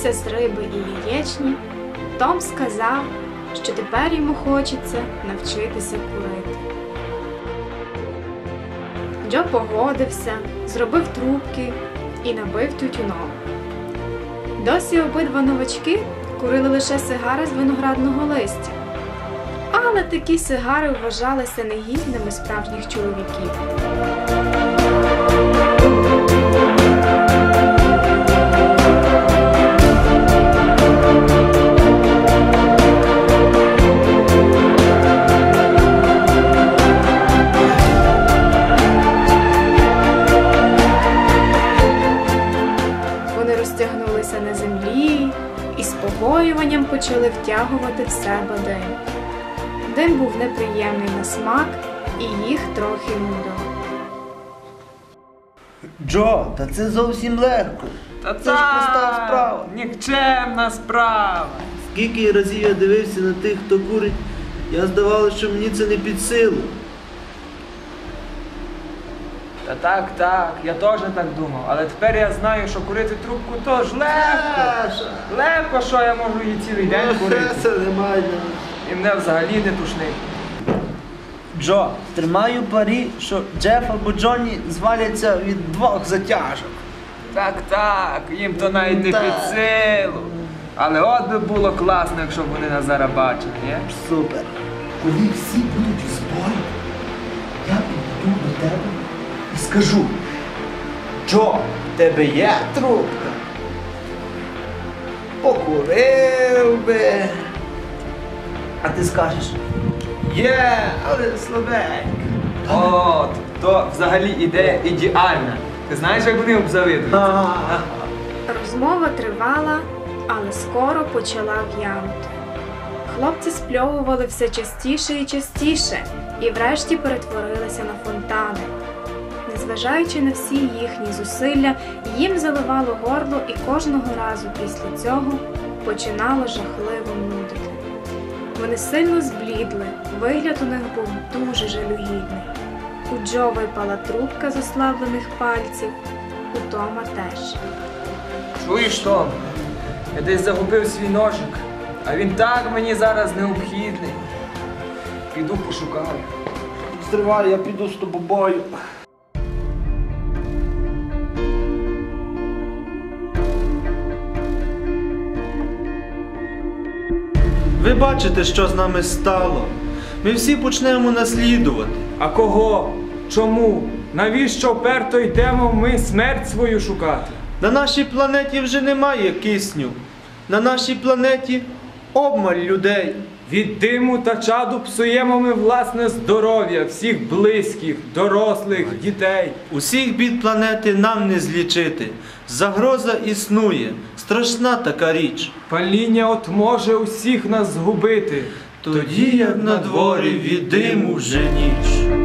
наївся з риби і яєчні, Том сказав, що тепер йому хочеться навчитися курити. Джо погодився, зробив трубки і набив тютюном. Досі обидва новачки курили лише сигари з виноградного листя. Але такі сигари вважалися негідними справжніх чоловіків. Почали втягувати в себе дим. Дим був неприємний на смак і їх трохи нудило. Джо, та це зовсім легко. Та Це ж проста справа. Нікчемна справа. Скільки разів я дивився на тих, хто курить, я здавалося, що мені це не під силу. Та так, так, я теж так думав. Але тепер я знаю, що курити трубку то ж легко. Легко, що я можу її цілий день курити. Це немає. І мене взагалі не тушнить. Джо, тримаю парі, що Джеф або Джонні зваляться від двох затяжок. Так, так, їм то навіть не під силу. Але от би було класно, якщо б вони нас зараз бачили, ні? Супер. Коли всі будуть у зборі, я підійду до тебе і скажу. Джо, в тебе є трубка? Покурив би. А ти скажеш, є, але слабенько. От, то взагалі ідея ідеальна. Ти знаєш, як вони обзавидують? Розмова тривала, але скоро почала в'янути. Хлопці спльовували все частіше і частіше, і врешті перетворилися на фонтани. Незважаючи на всі їхні зусилля, їм заливало горло, і кожного разу після цього починало жахливо нудити. Вони сильно зблідли, вигляд у них був дуже жалюгідний. У Джо випала трубка з ослаблених пальців, у Тома теж. Чуєш, Том? Я десь загубив свій ножик, а він так мені зараз необхідний. Піду пошукаю. Стривай, я піду з тобою. Ви бачите, що з нами стало. Ми всі почнемо наслідувати. А кого? Чому? Навіщо вперто йдемо ми смерть свою шукати? На нашій планеті вже немає кисню. На нашій планеті обмаль людей. Від диму та чаду псуємо ми власне здоров'я всіх близьких, дорослих, дітей. Усіх бід планети нам не злічити. Загроза існує, страшна така річ. Паління от може усіх нас згубити. Тоді, як на дворі від диму вже ніч.